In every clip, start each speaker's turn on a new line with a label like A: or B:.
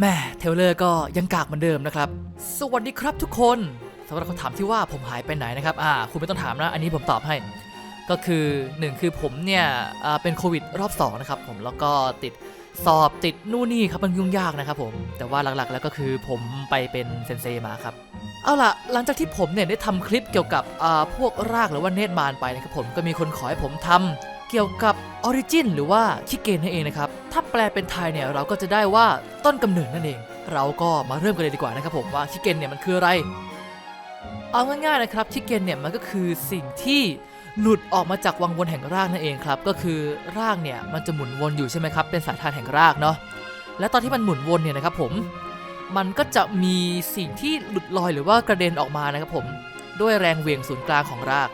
A: แม่เทเลอร์ก็ยังกากเหมือนเดิมนะครับ สวัสดีครับทุกคนสำหรับคำถามที่ว่าผมหายไปไหนนะครับอ่าคุณไม่ต้องถามนะ อันนี้ผมตอบให้ ก็คือหนึ่งคือผมเนี่ยอ่าเป็นโควิดรอบสองนะครับผมแล้วก็ติดสอบติดนู่นนี่ครับมันยุ่งยากนะครับผมแต่ว่าหลักๆแล้วก็คือผมไปเป็นเซนเซมาครับ เอาล่ะ หลังจากที่ผมเนี่ยได้ทำคลิปเกี่ยวกับพวกรากหรือว่าเนตรมารไปนะครับผมก็มีคนขอให้ผมทำเกี่ยวกับออริจินหรือว่าคิเกนนั่นเองนะครับ ถ้าแปลเป็นไทยเนี่ยเราก็จะได้ว่าต้นกำเนิดนั่นเอง เราก็มาเริ่มกันเลยดีกว่านะครับผมว่าคิเกนเนี่ยมันคืออะไร เอาง่ายๆนะครับคิเกนเนี่ยมันก็คือสิ่งที่หลุดออกมาจากวังวนแห่งรากนั่นเองครับ ก็คือรากเนี่ยมันจะหมุนวนอยู่ใช่ไหมครับเป็นสายทานแห่งรากเนาะและตอนที่มันหมุนวนเนี่ยนะครับผม มันก็จะมีสิ่งที่หลุดลอยหรือว่ากระเด็นออกมานะครับผมด้วยแรงเหวี่ยงศูนย์กลางของราก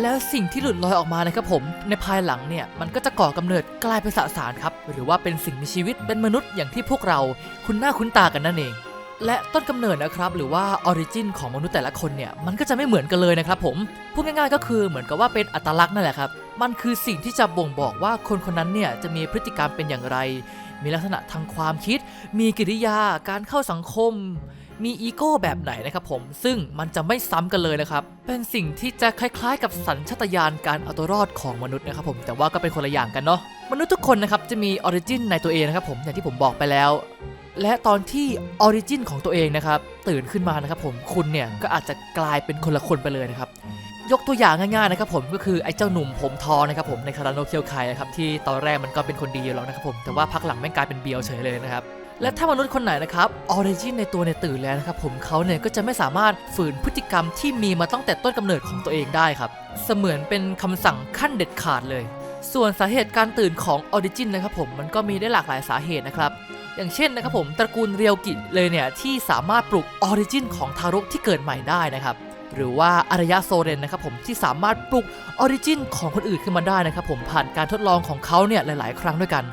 A: แล้วสิ่งที่หลุดลอยออกมานะครับผม ในภายหลังเนี่ยมันก็จะก่อกำเนิดกลายเป็นสสารครับ หรือว่าเป็นสิ่งมีชีวิตเป็นมนุษย์อย่างที่พวกเรา คุ้นหน้าคุ้นตากันนั่นเอง และต้นกำเนิดนะครับหรือว่าออริจินของมนุษย์แต่ละคนเนี่ยมันก็จะไม่เหมือนกันเลยนะครับผมพูดง่ายๆก็คือเหมือนกับว่าเป็นอัตลักษณ์นั่นแหละครับมันคือสิ่งที่จะบ่งบอกว่าคนคนนั้นเนี่ยจะมีพฤติกรรมเป็นอย่างไร มีลักษณะทางความคิด มีกิริยาการเข้าสังคมมีอีโก้แบบไหนนะครับผม ซึ่งมันจะไม่ซ้ำกันเลยนะครับ เป็นสิ่งที่จะคล้ายๆ กับสัญชาตญาณการเอาตัวรอดของมนุษย์นะครับผม แต่ว่าก็เป็นคนละอย่างกันเนาะ มนุษย์ทุกคนนะครับจะมีออริจินในตัวเองนะครับผม อย่างที่ผมบอกไปแล้ว และตอนที่ออริจินของตัวเองนะครับ ตื่นขึ้นมานะครับผมคุณเนี่ยก็อาจจะกลายเป็นคนละคนไปเลยนะครับ ยกตัวอย่างง่ายๆนะครับผมก็คือไอ้เจ้าหนุ่มผมทองนะครับผมในคาราโนเคียวไคนะครับที่ตอนแรกมันก็เป็นคนดีอยู่แล้วนะครับผมแต่ว่าพักหลังแม่งกลายเป็นเบียวเฉยเลยนะครับและถ้ามนุษย์คนไหนนะครับออริจินในตัวเนี่ยตื่นแล้วนะครับผมเขาเนี่ยก็จะไม่สามารถฝืนพฤติกรรมที่มีมาตั้งแต่ต้นกำเนิดของตัวเองได้ครับ เสมือนเป็นคำสั่งขั้นเด็ดขาดเลย ส่วนสาเหตุการตื่นของออริจินนะครับผมมันก็มีได้หลากหลายสาเหตุนะครับ อย่างเช่นนะครับผมตระกูลเรียวกิเลยเนี่ยที่สามารถปลุกออริจินของทารกที่เกิดใหม่ได้นะครับหรือว่าอารยะโซเรนนะครับผมที่สามารถปลุกออริจินของคนอื่นขึ้นมาได้นะครับผมผ่านการทดลองของเขาเนี่ยหลาย ๆ ครั้งด้วยกัน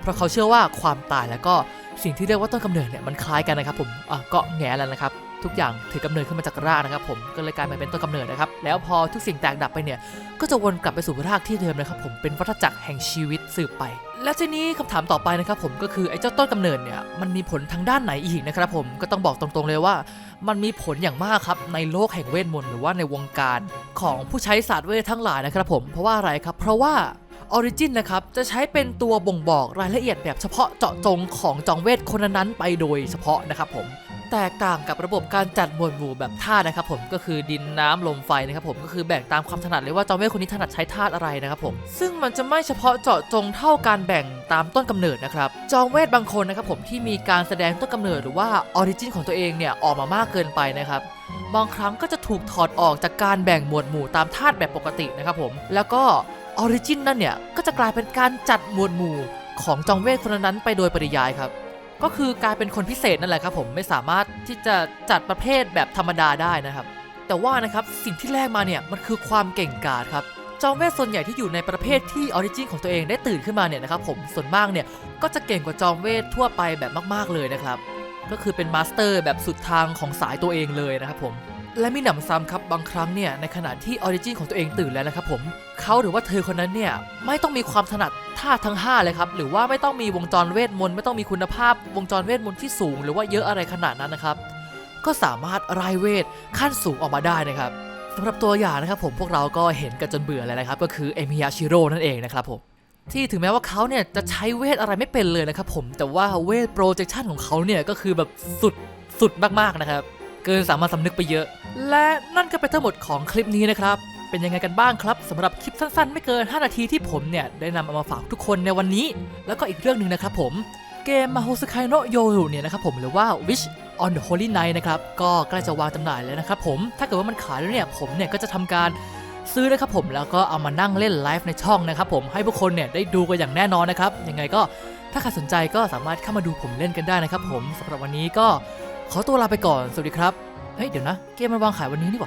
A: เพราะเขาเชื่อว่าความตายแล้วก็สิ่งที่เรียกว่าต้นกำเนิดเนี่ยมันคล้ายกันนะครับผมอะก็แง่แล้วนะครับ ทุกอย่างถือกำเนิดขึ้นมาจากรากนะครับผมก็เลยกลายมาเป็นต้นกำเนิดนะครับแล้วพอทุกสิ่งแตกดับไปเนี่ยก็จะวนกลับไปสู่รากที่เดิมนะครับผมเป็นวัฏจักรแห่งชีวิตสืบไป และทีนี้คำถามต่อไปนะครับผมก็คือไอ้เจ้าต้นกำเนิดเนี่ยมันมีผลทางด้านไหนอีกนะครับผมก็ต้องบอกตรงๆเลยว่า มันมีผลอย่างมากครับในโลกแห่งเวทมนต์หรือว่าในวงการของผู้ใช้ศาสตร์เวททั้งหลายนะครับผมเพราะว่าอะไรครับ เพราะว่าออริจินนะครับ จะใช้เป็นตัวบ่งบอกรายละเอียดแบบเฉพาะเจาะจงของจองเวทคนนั้นไปโดยเฉพาะนะครับผม แตกต่างกับระบบการจัดหมวดหมู่แบบธาตุนะครับผมก็คือดินน้ำลมไฟนะครับผมก็คือแบ่งตามความถนัดเลยว่าจอมเวทคนนี้ถนัดใช้ธาตุอะไรนะครับผมซึ่งมันจะไม่เฉพาะเจาะจงเท่าการแบ่งตามต้นกำเนิดนะครับจอมเวทบางคนนะครับผมที่มีการแสดงต้นกำเนิดหรือว่าออริจินของตัวเองเนี่ยออกมามากเกินไปนะครับบางครั้งก็จะถูกถอดออกจากการแบ่งหมวดหมู่ตามธาตุแบบปกตินะครับผมแล้วก็ออริจินนั่นเนี่ยก็จะกลายเป็นการจัดหมวดหมู่ของจองเวทคนนั้นไปโดยปริยายครับ ก็คือกลายเป็นคนพิเศษนั่นแหละครับผมไม่สามารถที่จะจัดประเภทแบบธรรมดาได้นะครับ แต่ว่านะครับสิ่งที่แรกมาเนี่ยมันคือความเก่งกาจครับจอมเวทส่วนใหญ่ที่อยู่ในประเภทที่ออริจินของตัวเองได้ตื่นขึ้นมาเนี่ยนะครับผมส่วนมากเนี่ยก็จะเก่งกว่าจอมเวททั่วไปแบบมาก ๆเลยนะครับ ก็คือเป็นมาสเตอร์แบบสุดทางของสายตัวเองเลยนะครับผม และมีหนำซ้ำครับบางครั้งเนี่ยในขณะที่ออริจินของตัวเองตื่นแล้วนะครับผมเขาหรือว่าเธอคนนั้นเนี่ยไม่ต้องมีความถนัดท่าทั้ง 5 เลยครับหรือว่าไม่ต้องมีวงจรเวทมนต์ไม่ต้องมีคุณภาพ วงจรเวทมนต์ที่สูง หรือว่าเยอะอะไรขนาดนั้นนะครับ ก็สามารถรายเวทขั้นสูงออกมาได้นะครับสำหรับตัวอย่างนะครับผมพวกเราก็เห็นกันจนเบื่อแล้วนะครับก็คือเอมิยาชิโร่นั่นเองนะครับผมที่ถึงแม้ว่าเขาเนี่ยจะใช้เวทอะไรไม่เป็นเลยนะครับผมแต่ว่าเวทโปรเจคชันของเขาเนี่ยก็คือแบบสุดสุดมากๆนะครับ เกินสามารถสำนึกไปเยอะ และนั่นก็เป็นทั้งหมดของคลิปนี้นะครับ เป็นยังไงกันบ้างครับสำหรับคลิปสั้นๆ ไม่เกิน 5 นาทีที่ผมเนี่ยได้นำเอามาฝากทุกคนในวันนี้ แล้วก็อีกเรื่องหนึ่งนะครับผมเกมมาโฮส k ายโนโยเนี่ยนะครับผมหรือว่า Wish on the Holy Night นะครับก็ใกล้จะวางจำหน่ายแล้วนะครับผมถ้าเกิดว่ามันขายแล้วเนี่ยผมเนี่ยก็จะทำการซื้อนะครับผมแล้วก็เอามานั่งเล่นไลฟ์ในช่องนะครับผมให้ผู้คนเนี่ยได้ดูกันอย่างแน่นอนนะครับยังไงก็ถ้าใครสนใจก็สามารถเข้ามาดูผมเล่นกันได้นะครับผมสำหรับวันนี้ก็ ขอตัวลาไปก่อน สวัสดีครับ เฮ้ย เดี๋ยวนะ เกมมันวางขายวันนี้นี่หว่า